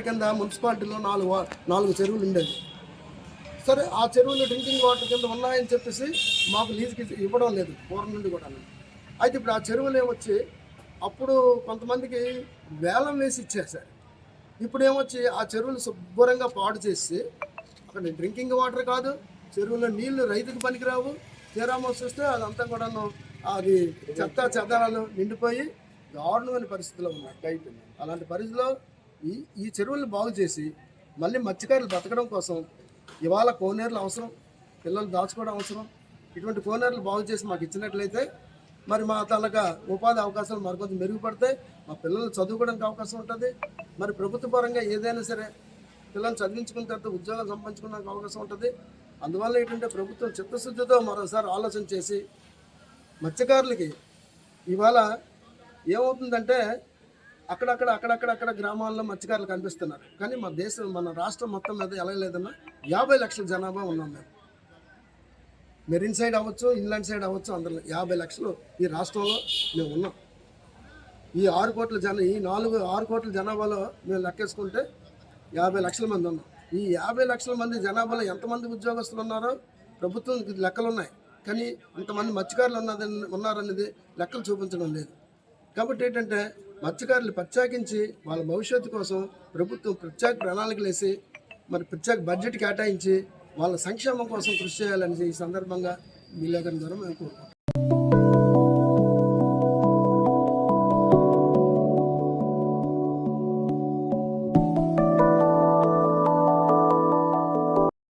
కింద మున్సిపాలిటీలో నాలుగు వా- నాలుగు చెరువులు ఉండేవి. సరే ఆ చెరువులు డ్రింకింగ్ వాటర్ కింద ఉన్నాయని చెప్పేసి మాకు లీజుకి ఇవ్వడం లేదు పూర్వం నుండి కూడా అయితే ఇప్పుడు ఆ చెరువులు ఏమొచ్చి అప్పుడు కొంతమందికి వేలం వేసి ఇచ్చేసారు ఇప్పుడు ఏమొచ్చి ఆ చెరువులు శుభ్రంగా పాడు చేసి అక్కడ డ్రింకింగ్ వాటర్ కాదు చెరువులో నీళ్ళు రైతుకు పనికిరావు తీరామోసి వస్తే అదంతా కూడాను అది చెత్త చెదారాలు నిండిపోయి దారుణమైన పరిస్థితిలో ఉన్నాయి. అలాంటి పరిస్థితిలో ఈ ఈ చెరువులను బాగు చేసి మళ్ళీ మత్స్యకారులు బతకడం కోసం ఇవాళ కోనేరులు అవసరం పిల్లలు దాచుకోవడం అవసరం. ఇటువంటి కోనేరులు బాగు చేసి మాకు ఇచ్చినట్లయితే మరి మా తనక ఉపాధి అవకాశాలు మరికొంచెం మెరుగుపడతాయి. మా పిల్లలు చదువుకోవడానికి అవకాశం ఉంటుంది. మరి ప్రభుత్వ పరంగా ఏదైనా సరే పిల్లల్ని చదివించుకున్న తర్వాత ఉద్యోగం సంపాదించుకోవడానికి అవకాశం ఉంటుంది. అందువల్ల ఏంటంటే ప్రభుత్వం చిత్తశుద్ధితో మరోసారి ఆలోచన చేసి మత్స్యకారులకి ఇవాళ ఏమవుతుందంటే అక్కడక్కడ అక్కడక్కడ అక్కడ గ్రామాల్లో మత్స్యకారులు కనిపిస్తున్నారు. కానీ మన దేశం మన రాష్ట్రం మొత్తం మీద ఎలా లేదన్నా యాభై లక్షల జనాభా ఉన్నాం మేము. మెరిన్ సైడ్ అవ్వచ్చు ఇన్లాండ్ సైడ్ అవ్వచ్చు అందులో యాభై లక్షలు ఈ రాష్ట్రంలో మేము ఉన్నాం. ఈ ఆరు కోట్ల జన ఈ నాలుగు ఆరు కోట్ల జనాభాలో మేము లెక్కేసుకుంటే యాభై లక్షల మంది ఉన్నాం. ఈ యాభై లక్షల మంది జనాభాలో ఎంతమంది ఉద్యోగస్తులు ఉన్నారో ప్రభుత్వం లెక్కలు ఉన్నాయి కానీ ఇంతమంది మత్స్యకారులు ఉన్నదని ఉన్నారనేది లెక్కలు చూపించడం లేదు. కాబట్టి ఏంటంటే మత్స్యకారులు ప్రత్యేకించి వాళ్ళ భవిష్యత్తు కోసం ప్రభుత్వం ప్రత్యేక ప్రణాళికలు వేసి మరి ప్రత్యేక బడ్జెట్ కేటాయించి వాళ్ళ సంక్షేమం కోసం కృషి చేయాలని ఈ సందర్భంగా విలేకరుల ద్వారా మేము కోరుకుంటున్నాం.